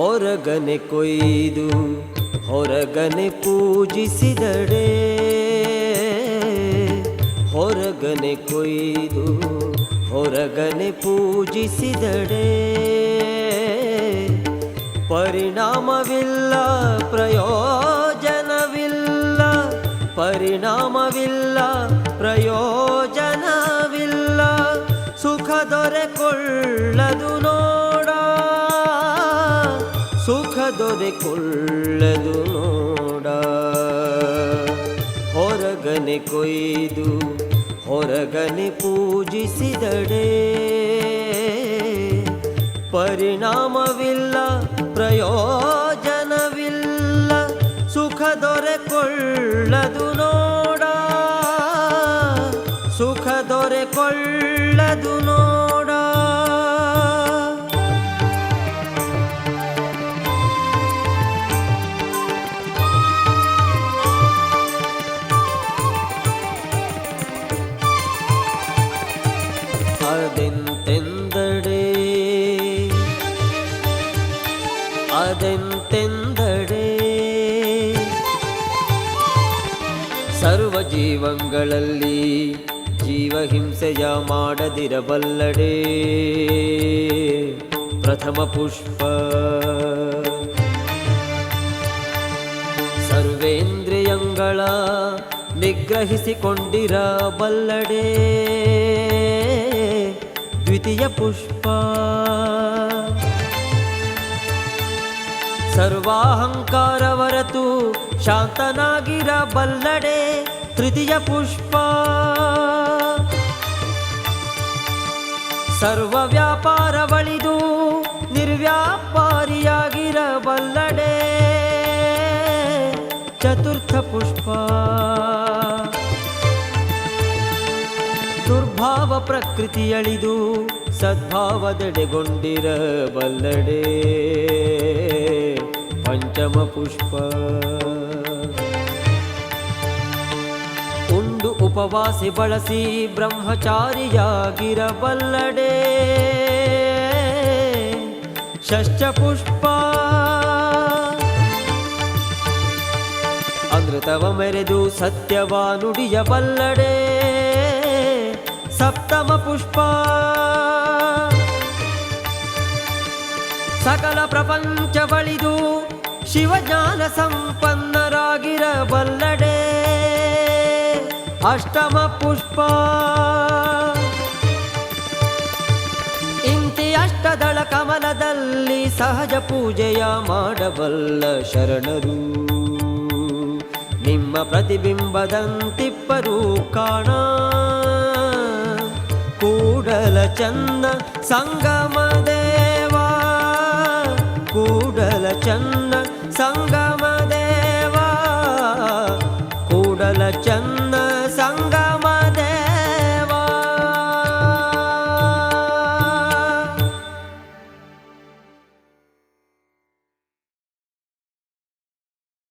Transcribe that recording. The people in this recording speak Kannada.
ಹೊರಗನೆ ಕೊಯ್ದು, ಹೊರಗನೆ ಪೂಜಿಸಿದಡೆ. ಹೊರಗನೆ ಕೊಯ್ದು, ಹೊರಗನೆ ಪೂಜಿಸಿದಡೆ. ಪರಿಣಾಮವಿಲ್ಲ, ಪ್ರಯೋಜನವಿಲ್ಲ ಪರಿಣಾಮವಿಲ್ಲ, ಪ್ರಯೋಜನವಿಲ್ಲ. ಸುಖ ದೊರೆಕೊಳ್ಳದು ನೋ ದೊರೆಕೊಳ್ಳದು ನೋಡ. ಹೊರಗನೆ ಕೊಯ್ದು ಹೊರಗನೆ ಪೂಜಿಸಿದಡೆ. ಪರಿಣಾಮವಿಲ್ಲ ಪ್ರಯೋಜನವಿಲ್ಲ ಸುಖ ದೊರೆಕೊಳ್ಳದು ಅದೆಂತೆಂದಡೆ ಸರ್ವ ಜೀವಂಗಳಲ್ಲಿ ಜೀವಹಿಂಸೆಯ ಮಾಡದಿರಬಲ್ಲಡೆ. ಪ್ರಥಮ ಪುಷ್ಪ. ಸರ್ವೇಂದ್ರಿಯಂಗಳ ನಿಗ್ರಹಿಸಿಕೊಂಡಿರಬಲ್ಲಡೆ. ದ್ವಿತೀಯ ಪುಷ್ಪ. ಸರ್ವಾಹಂಕಾರ ಹೊರತು ಶಾಂತನಾಗಿರಬಲ್ಲಡೆ ತೃತೀಯ ಪುಷ್ಪ. ಸರ್ವ ವ್ಯಾಪಾರ ಬಳಿದು ನಿರ್ವ್ಯಾಪಾರಿಯಾಗಿರಬಲ್ಲಡೆ ಚತುರ್ಥ ಪುಷ್ಪ. ದುರ್ಭಾವ ಪ್ರಕೃತಿಯಳಿದು ಸದ್ಭಾವದೆಡೆಗೊಂಡಿರಬಲ್ಲಡೆ ಪುಷ್ಪ. ಉಂಡು ಉಪವಾಸಿ ಬಳಸಿ ಬ್ರಹ್ಮಚಾರಿಯಾಗಿರಬಲ್ಲಡೆ. ಷಷ್ಠ ಪುಷ್ಪ. ಅಮೃತವ ಮೆರೆದು ಸತ್ಯವ ನುಡಿಯಬಲ್ಲಡೆ ಸಪ್ತಮ ಪುಷ್ಪ. ಸಕಲ ಪ್ರಪಂಚ ಬಳಿದು ಶಿವಜ್ಞಾನ ಸಂಪನ್ನರಾಗಿರಬಲ್ಲಡೆ. ಅಷ್ಟಮ ಪುಷ್ಪ. ಇಂತಿ ಅಷ್ಟದಳ ಕಮಲದಲ್ಲಿ ಸಹಜ ಪೂಜೆಯ ಮಾಡಬಲ್ಲ ಶರಣರು. ನಿಮ್ಮ ಪ್ರತಿಬಿಂಬದಂತಿಪ್ಪರು ಕಾಣ. ಕೂಡಲ ಚಂದ ಸಂಗಮ ದೇವ. ಕೂಡಲ tanga